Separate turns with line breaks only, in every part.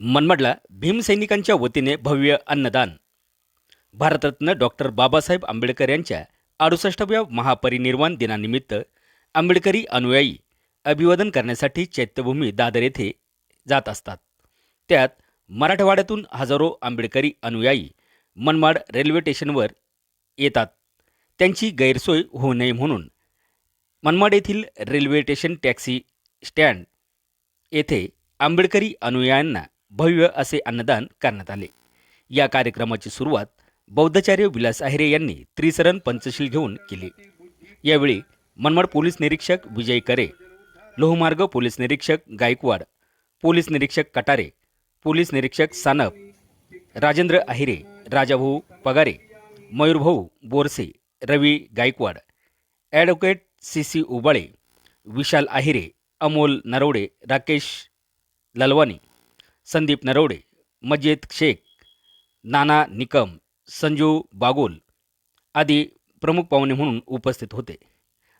मनमाडला भीमसैनिकांच्या वतीने भव्य अन्नदान. भारतरत्न डॉक्टर बाबासाहेब आंबेडकर यांच्या अडुसष्टाव्या महापरिनिर्वाण दिनानिमित्त आंबेडकरी अनुयायी अभिवादन करण्यासाठी चैत्यभूमी दादर येथे जात असतात. त्यात मराठवाड्यातून हजारो आंबेडकरी अनुयायी मनमाड रेल्वे स्टेशनवर येतात. त्यांची गैरसोय होऊ नये म्हणून मनमाड येथील रेल्वे स्टेशन टॅक्सी स्टँड येथे आंबेडकरी अनुयायांना भव्य असे अन्नदान करण्यात आले. या कार्यक्रमाची सुरुवात बौद्धाचार्य विलास आहिरे यांनी त्रिसरण पंचशील घेऊन केली. यावेळी मनमाड पोलीस निरीक्षक विजय करे लोहमार्ग पोलीस निरीक्षक गायकवाड पोलीस निरीक्षक कटारे पोलीस निरीक्षक Sanap Rajendra Ahire Rajabhau Pagare Mayurbhau Borse Ravi Gaikwad advocate C C Ubale Vishal Ahire Amol Narwade Rakesh Lalwani Sandeep Narwade Majid Shaikh Nana Nikam Sanju Bagol आदी प्रमुख पाहुणे म्हणून उपस्थित होते.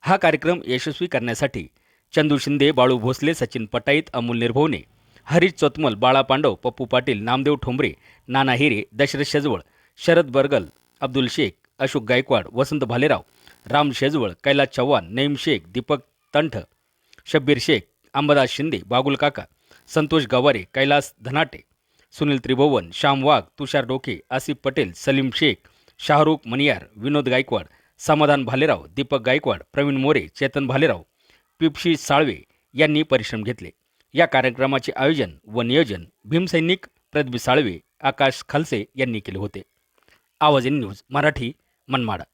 हा कार्यक्रम यशस्वी करण्यासाठी चंदू शिंदे बाळू भोसले सचिन पटाईत अमोल निर्भवने हरीश चोतमल बाळा पांडव पप्पू पाटील नामदेव ठोंबरे नाना हिरे दशरथ शेजवळ शरद बर्गल अब्दुल शेख अशोक गायकवाड वसंत भालेराव राम शेजवळ कैलास चव्हाण नईम शेख दीपक तंठ शब्बीर शेख अंबादास शिंदे बागुल काका संतोष गवारे कैलास धनाटे सुनील त्रिभुवन श्याम वाघ तुषार डोके आसिफ पटेल सलीम शेख शाहरुख मनियार विनोद गायकवाड समाधान भालेराव दीपक गायकवाड प्रवीण मोरे चेतन भालेराव पिपशी साळवे यांनी परिश्रम घेतले. या कार्यक्रमाचे आयोजन व नियोजन भीमसैनिक प्रदबी साळवे आकाश खालसे यांनी केले होते. आवाज इन न्यूज मराठी मनमाडा.